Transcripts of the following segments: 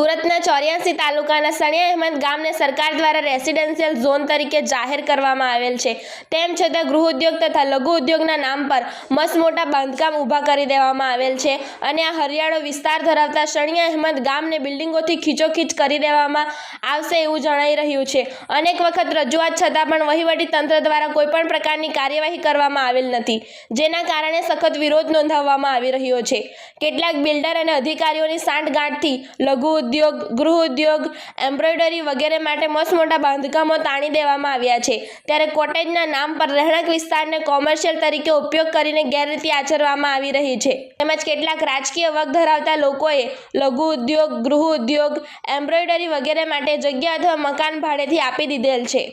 સુરતના ચોર્યાસી તાલુકાના સણિયા અહેમદ ગામને સરકાર દ્વારા રેસિડેન્શિયલ ઝોન તરીકે જાહેર કરવામાં આવેલ છે. તેમ છતાં ગૃહ ઉદ્યોગ તથા લઘુ ઉદ્યોગના નામ પર મસ્ત મોટા બાંધકામ ઊભા કરી દેવામાં આવેલ છે અને આ હરિયાળો વિસ્તાર ધરાવતા સણિયા અહેમદ ગામને બિલ્ડિંગોથી ખીચોખીચ કરી દેવામાં આવશે એવું જણાઈ રહ્યું છે. અનેક વખત રજૂઆત છતાં પણ વહીવટી તંત્ર દ્વારા કોઈપણ પ્રકારની કાર્યવાહી કરવામાં આવેલ નથી, જેના કારણે સખત વિરોધ નોંધાવવામાં આવી રહ્યો છે. કેટલાક બિલ્ડર અને અધિકારીઓની સાંઠગાંઠથી લઘુ ઉદ્યોગ, ગૃહ ઉદ્યોગ, એમ્બ્રોઇડરી વગેરે માટે મસ્ત મોટા બાંધકામો તાણી દેવામાં આવ્યા છે. ત્યારે કોટેજના નામ પર રહેણાંક વિસ્તારને કોમર્શિયલ તરીકે ઉપયોગ કરીને ગેરરીતિ આચરવામાં આવી રહી છે. તેમજ કેટલાક રાજકીય વગ ધરાવતા લોકોએ લઘુ ઉદ્યોગ, ગૃહ ઉદ્યોગ, એમ્બ્રોઇડરી વગેરે માટે જગ્યા અથવા મકાન ભાડેથી આપી દીધેલ છે.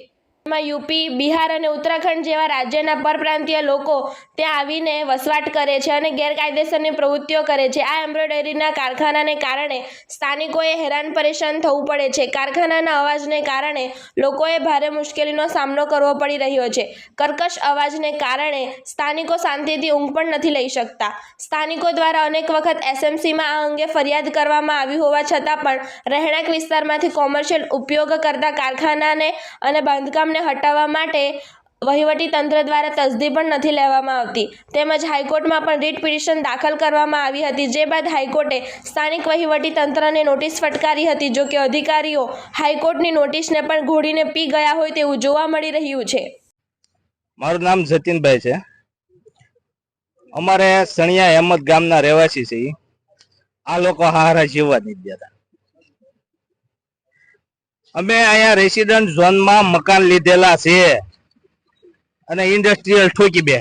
એમાં યુપી, બિહાર અને ઉત્તરાખંડ જેવા રાજ્યના પરપ્રાંતીય લોકો ત્યાં આવીને વસવાટ કરે છે અને ગેરકાયદેસરની પ્રવૃત્તિઓ કરે છે. આ એમ્બ્રોઇડરીના કારખાનાને કારણે સ્થાનિકોએ હેરાન પરેશાન થવું પડે છે. કારખાનાના અવાજને કારણે લોકોએ ભારે મુશ્કેલીનો સામનો કરવો પડી રહ્યો છે. કર્કશ અવાજને કારણે સ્થાનિકો શાંતિથી ઊંઘ પણ નથી લઈ શકતા. સ્થાનિકો દ્વારા અનેક વખત એસએમસીમાં આ અંગે ફરિયાદ કરવામાં આવી હોવા છતાં પણ રહેણાંક વિસ્તારમાંથી કોમર્શિયલ ઉપયોગ કરતા કારખાનાને અને બાંધકામને હટાવવા માટે વહીવટી તંત્ર દ્વારા તસદી પણ નથી લેવામાં આવતી. તેમજ હાઈકોર્ટમાં પણ રીટ પિટિશન દાખલ કરવામાં આવી હતી. જે બાદ હાઈકોર્ટે સ્થાનિક વહીવટી તંત્રને નોટિસ ફટકારી હતી, જો કે અધિકારીઓ હાઈકોર્ટની નોટિસને પણ ઘોડીને પી ગયા હોય તેવું જોવા મળી રહ્યું છે. મારું નામ જતીનભાઈ છે. અમારે સણિયા અહેમદ ગામના રહેવાસી છે આ લોકો હારા જીવવા નહીં દેતા. અમે અહીંયા રેસિડન્ટ ઝોનમાં મકાન લીધેલા છે. અને ઇન્ડસ્ટ્રીયલ ઠોકી બે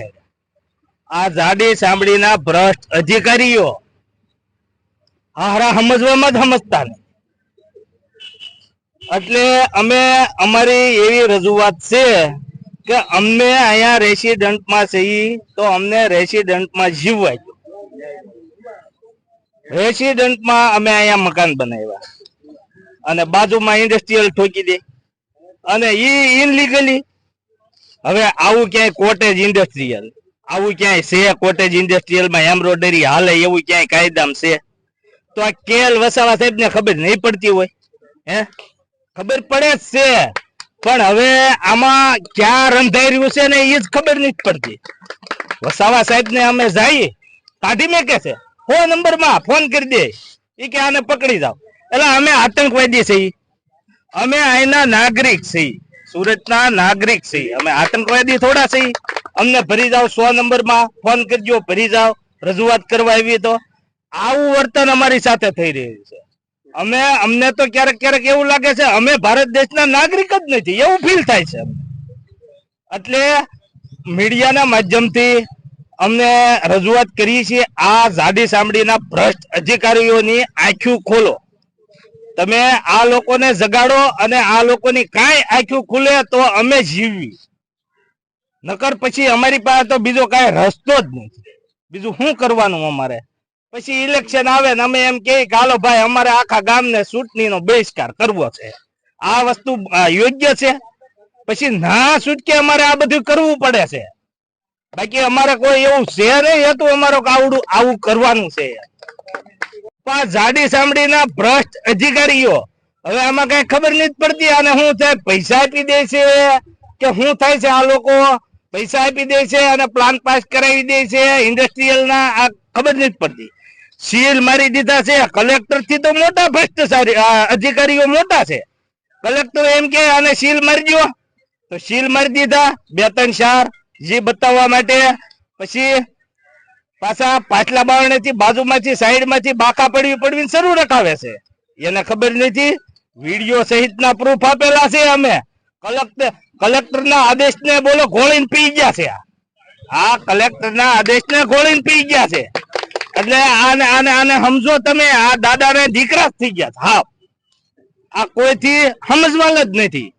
આ જાડી સાંભળીના ભ્રષ્ટ અધિકારીઓ હારા સમજવામાં જ સમજતા નહીં. એટલે અમે અમારી એવી રજૂઆત છે કે અમને અહીંયા રેસિડન્ટમાં છીએ તો અમને રેસિડન્ટમાં જીવવાય રેસિડન્ટમાં અમે અહીંયા મકાન બનાવ્યા. અને બાજુમાં ઇન્ડસ્ટ્રીયલ ઠોકી દે. અને ઈ ઇનલીગલી હવે આવું ક્યાંય કોટેજ ઇન્ડસ્ટ્રીયલ આવું ક્યાંય છે કોટેજ ઇન્ડસ્ટ્રીયલમાં એમ્બ્રોઇડરી હાલે, એવું ક્યાંય કાયદામ છે? તો આ કેલ વસાવા સાહેબ ને ખબર નહીં પડતી હોય, હે? ખબર પડે જ છે. પણ હવે આમાં ક્યાં રંધાઈ રહ્યું છે ને એ જ ખબર નથી પડતી. વસાવા સાહેબ ને અમે જઈએ કાઢી મેકે છે. ફોન નંબરમાં ફોન કરી દે. એ કે આને પકડી જાવ એટલે અમે આતંકવાદી છીએ. અમે અહીંના નાગરિક છીએ. સુરતના નાગરિક છીએ. અમે આતંકવાદી થોડા છીએ. અમને ભરી જાવ સો નંબરમાં ફોન કરજો, ભરી જાઓ. રજૂઆત કરવા આવી તો. આવું વર્તન અમારી સાથે થઈ રહ્યું છે. અમે, અમને તો ક્યારેક ક્યારેક એવું લાગે છે, અમે ભારત દેશના નાગરિક જ નથી. એવું ફીલ થાય છે. એટલે મીડિયાના માધ્યમથી અમને રજૂઆત કરીએ છીએ. આ જાડી સાંભળીના ભ્રષ્ટ અધિકારીઓની આંખ્યું ખોલો. તમે આ લોકોને જગાડો અને આ લોકોની કાંઈ આંખ્યું ખુલે તો અમે જીવવી નકર પછી અમારી પાસે તો બીજો કાંઈ રસ્તો જ નથી. બીજું શું કરવાનું અમારે? પછી ઇલેક્શન આવે ને અમે એમ કે, હાલો ભાઈ, અમારે આખા ગામને ચૂંટણીનો બહિષ્કાર કરવો છે. આ વસ્તુ યોગ્ય છે? પછી ના છૂટકે અમારે આ બધું કરવું પડે છે. બાકી અમારે કોઈ એવું છે નહીં હતું અમારો આવડું આવું કરવાનું છે. પણ આ જાડી સાંભળીના ભ્રષ્ટ અધિકારીઓ. હવે આમાં કઈ ખબર નથી પડતી અને શું થાય પૈસા આપી દે છે કે શું થાય છે આ લોકો? પૈસા આપી દે છે અને પ્લાન પાસ કરાવી દે છે ઇન્ડસ્ટ્રીયલ ના આ ખબર નથી પડતી. સીલ મારી દીધા છે કલેક્ટરથી તો મોટા ભ્રષ્ટાચારી અધિકારીઓ મોટા છે. કલેક્ટર એમ કે, આને સીલ મારી દો તો સીલ મારી દીધા, બે ત્રણ ચાર, જે બતાવવા માટે. પછી પાછા પાછલા બાવણે થી બાજુમાંથી સાઈડમાંથી બાકા પડવી પડવીને શરૂ રખાવે છે. એને ખબર નથી, વીડિયો સહિતના પ્રૂફ આપેલા છે અમે. કલેક્ટર કલેક્ટર ના આદેશ ને બોલો, ઘોળીને પી ગયા છે આ. કલેક્ટર ના આદેશ ને ઘોળીને પી ગયા છે. એટલે આને આને આને સમજો તમે, આ દાદા ને દીકરા થઈ ગયા છે. હા. આ કોઈથી સમજવાનું જ નથી.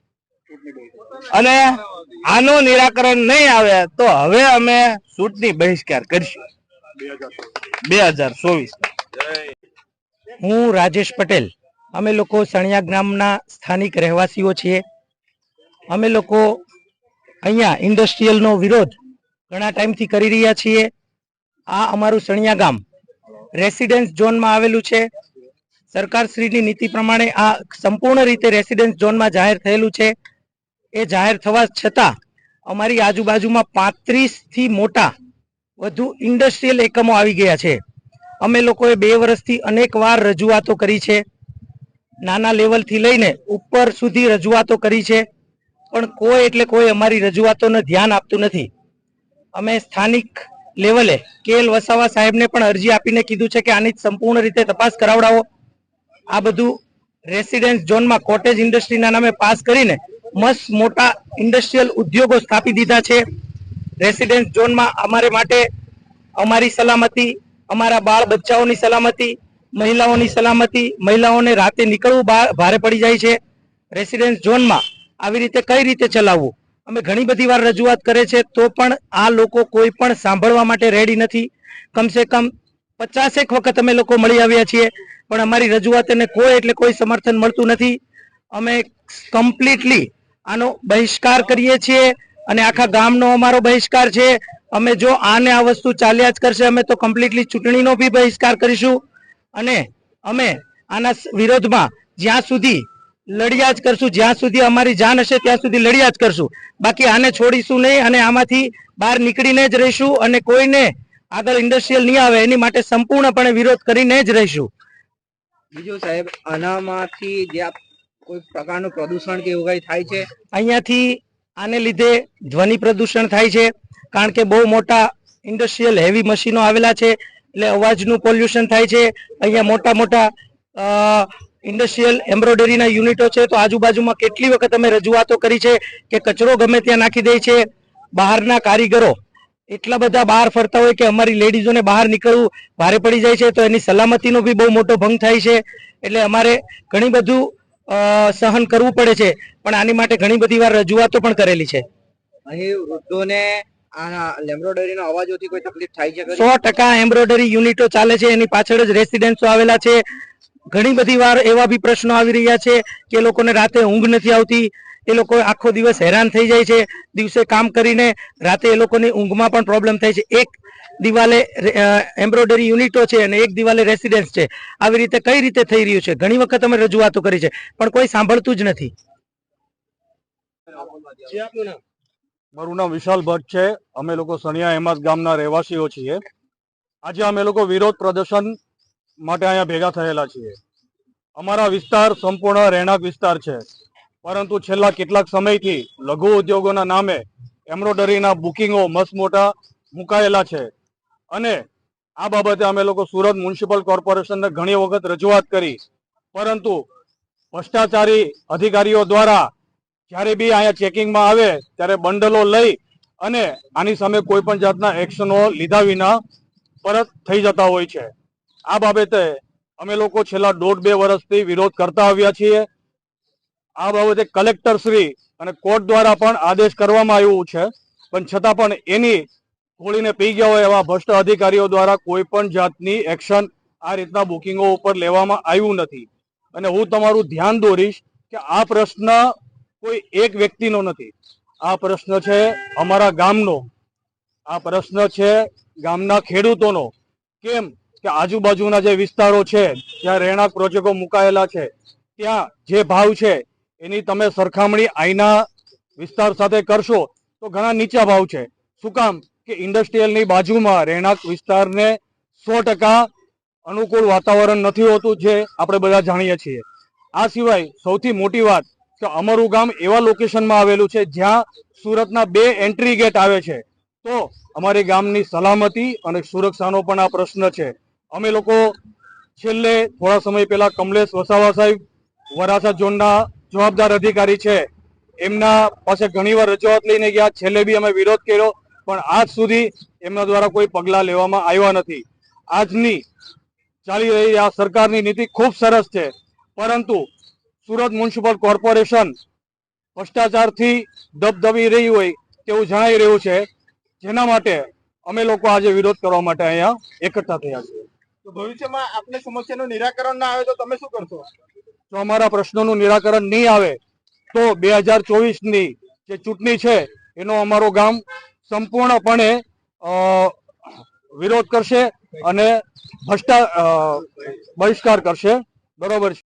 અને આનું નિરાકરણ નહીં આવે તો હવે અમે સૂટની બહિષ્કાર કરીશું. બે હજાર ચોવીસ. હું રાજેશ પટેલ. અમે લોકો સણિયા ગ્રામના સ્થાનિક રહેવાસીઓ છીએ. અમે લોકો અહીંયા ઇન્ડસ્ટ્રીયલનો વિરોધ ઘણા ટાઈમથી કરી રહ્યા છીએ. આ અમારું સણિયા ગામ રેસિડેન્સ ઝોનમાં આવેલું છે. સરકારશ્રીની નીતિ પ્રમાણે આ સંપૂર્ણ રીતે રેસિડેન્સ ઝોનમાં જાહેર થયેલું છે. એ જાહેર થવા છતાં અમારી આજુબાજુમાં પાંત્રીસથી મોટા વધુ ઇન્ડસ્ટ્રીયલ એકમો આવી ગયા છે. અમે લોકોએ બે વર્ષથી અનેક વાર રજૂઆતો કરી છે. નાના લેવલથી લઈને ઉપર સુધી રજૂઆતો કરી છે. પણ કોઈ એટલે કોઈ અમારી રજૂઆતોને ધ્યાન આપતું નથી. અમે સ્થાનિક લેવલે કેએલ વસાવા સાહેબને પણ અરજી આપીને કીધું છે કે આની સંપૂર્ણ રીતે તપાસ કરાવડાવો. આ બધું રેસિડેન્સ ઝોનમાં કોટેજ ઇન્ડસ્ટ્રીના નામે પાસ કરીને મસ્ત મોટા ઇન્ડસ્ટ્રીયલ ઉદ્યોગો સ્થાપી દીધા છે. રેસિડેન્સ ઝોનમાં અમારે માટે અમારી સલામતી, અમારા બાળ બચ્ચાઓની સલામતી, મહિલાઓની સલામતી, મહિલાઓને રાતે નીકળવું ભારે પડી જાય છે. રેસિડેન્સ ઝોનમાં આવી રીતે કઈ રીતે ચલાવવું? અમે ઘણી બધી વાર રજૂઆત કરે છે, તો પણ આ લોકો કોઈ પણ સાંભળવા માટે રેડી નથી. કમસે કમ પચાસેક વખત અમે લોકો મળી આવ્યા છીએ, પણ અમારી રજૂઆતને કોઈ એટલે કોઈ સમર્થન મળતું નથી. અમે કમ્પ્લીટલી આનો બહિષ્કાર કરીએ છીએ. અને આખા ગામનો અમારો બહિષ્કાર છે. અમે જો આને આ વસ્તુ ચાલ્યા જ કરશે અમે તો કમ્પ્લીટલી ચૂંટણીનો બી બહિષ્કાર કરીશું. અને અમે આના વિરોધમાં જ્યાં સુધી લડ્યા જ કરશું જ્યાં સુધી અમારી જાન હશે ત્યાં સુધી લડ્યા જ કરશું. બાકી આને છોડીશું નહીં અને આમાંથી બહાર નીકળીને જ રહીશું અને કોઈને આગળ ઇન્ડસ્ટ્રીયલ નહીં આવે એની માટે સંપૂર્ણપણે વિરોધ કરીને જ રહીશું. બીજું સાહેબ આનામાંથી જે કોઈ પ્રકારનું પ્રદૂષણ કે એવું કઈ થાય છે? અહીંયાથી આને લીધે ધ્વનિ પ્રદૂષણ થાય છે, કારણ કે બહુ મોટા ઇન્ડસ્ટ્રીયલ હેવી મશીનો આવેલા છે, એટલે અવાજનું પોલ્યુશન થાય છે. અહીંયા મોટા મોટા ઇન્ડસ્ટ્રીયલ એમ્બ્રોઇડરીના યુનિટો છે, તો આજુબાજુમાં કેટલી વખત અમે રજૂઆતો કરી છે કે કચરો ગમે ત્યાં નાખી દે છે, બહારના કારીગરો. એટલા બધા બહાર ફરતા હોય કે અમારી લેડીઝોને બહાર નીકળવું ભારે પડી જાય છે, તો એની સલામતીનો બી બહુ મોટો ભંગ થાય છે. એટલે અમારે ઘણી બધું સહન કરવું પડે છે. પણ આની માટે ઘણી બધી વાર રજૂઆતો પણ કરેલી છે. અહીં વૃદ્ધોને આ લેમ્બ્રોડરીનો અવાજોથી કોઈ તકલીફ થાય છે સો ટકા એમ્બ્રોઈડરી યુનિટો ચાલે છે. એની પાછળ જ રેસિડેન્સો આવેલા છે. ઘણી બધી વાર એવા બી પ્રશ્નો આવી રહ્યા છે કે લોકોને રાતે ઊંઘ નથી આવતી. એ લોકો આખો દિવસ હેરાન થઈ જાય છે. દિવસે કામ કરીને રાતે એ લોકોની ઊંઘમાં પણ પ્રોબ્લેમ થાય છે. એક દિવાલે એમ્બ્રોઇડરી યુનિટો છે અને એક દિવાલે રેસિડેન્સ છે. આવી રીતે કઈ રીતે થઈ રહ્યું છે? ઘણી વખત અમે રજૂઆતો કરી છે, પણ કોઈ સાંભળતું જ નથી. મારું નામ વિશાલ ભટ્ટ છે. અમે લોકો સણિયા હેમાસ ગામના રહેવાસીઓ છીએ. આજે અમે લોકો વિરોધ પ્રદર્શન માટે અહીંયા ભેગા થયેલા છીએ. અમારા વિસ્તાર સંપૂર્ણ રહેણાંક વિસ્તાર છે. પરંતુ છેલ્લા કેટલાક સમયથી લઘુ ઉદ્યોગોના નામે એમ્બ્રોડરીના બુકિંગો મસ્ત મોટા મુકાયેલા છે. અને આ બાબતે અમે લોકો સુરત મ્યુનિસિપલ કોર્પોરેશનને ઘણી વખત રજૂઆત કરી. પરંતુ ભ્રષ્ટાચારી અધિકારીઓ દ્વારા જ્યારે બી અહીંયા ચેકિંગમાં આવે, ત્યારે બંડલો લઈ અને આની સામે કોઈ પણ જાતના એક્શનો લીધા વિના પરત થઈ જતા હોય છે. આ બાબતે અમે લોકો છેલ્લા દોઢ બે વર્ષથી વિરોધ કરતા આવ્યા છીએ. આ બાબતે કલેક્ટર શ્રી અને કોર્ટ દ્વારા પણ આદેશ કરવામાં આવ્યું છે. પણ છતાં પણ એની ખોલીને પી ગયા હોય એવા ભ્રષ્ટ અધિકારીઓ દ્વારા કોઈ પણ જાતની એક્શન આ રીતના બુકિંગો ઉપર લેવામાં આવ્યું નથી. અને હું તમારું ધ્યાન દોરીશ કે આ પ્રશ્ન કોઈ એક વ્યક્તિનો નથી. આ પ્રશ્ન છે અમારા ગામનો. આ પ્રશ્ન છે ગામના ખેડૂતોનો. કેમ કે આજુબાજુના જે વિસ્તારો છે, જ્યાં રહેણાંક પ્રોજેક્ટો મુકાયેલા છે, ત્યાં જે ભાવ છે, એની તમે સરખામણી આઈના વિસ્તાર સાથે કરશો તો ઘણા નીચા ભાવ છે. શું કામ? કે ઇન્ડસ્ટ્રીયલની બાજુમાં રહેણાંક વિસ્તારને સો ટકા અનુકૂળ વાતાવરણ નથી હોતું જે આપણે બધા જાણીએ છીએ. આ સિવાય સૌથી મોટી વાત કે અમારું ગામ એવા લોકેશનમાં આવેલું છે જ્યાં સુરતના બે એન્ટ્રી ગેટ આવે છે. તો અમારી ગામની સલામતી અને સુરક્ષાનો પણ આ પ્રશ્ન છે. અમે લોકો છેલ્લે થોડા સમય પહેલા કમલેશ વસાવા સાહેબ, વરાછા ઝોનના જવાબદાર અધિકારી છે. એમના પાસે ઘણીવાર રજૂઆત લઈને ગયા. છેલ્લે બી અમે વિરોધ કર્યો. પણ આજ સુધી એમના દ્વારા કોઈ પગલાં લેવામાં આવ્યા નથી. આજની ચાલી રહી આ સરકારની નીતિ ખૂબ સરસ છે. પરંતુ સુરત મ્યુનિસિપલ કોર્પોરેશન ભ્રષ્ટાચારથી દબદબી રહી હોય તેવું જણાઈ રહ્યું છે. જેના માટે અમે લોકો આજે વિરોધ કરવા માટે અહીંયા એકઠા થયા છીએ. તો ભવિષ્યમાં આપની સમસ્યાનું નિરાકરણ ના આવે તો તમે શું કરશો? જો અમારા પ્રશ્નોનું નિરાકરણ નહીં આવે તો બે હજાર ચોવીસની જે ચૂંટણી છે એનો અમારો ગામ સંપૂર્ણપણે વિરોધ કરશે અને ભ્રષ્ટા બહિષ્કાર કરશે. બરોબર છે.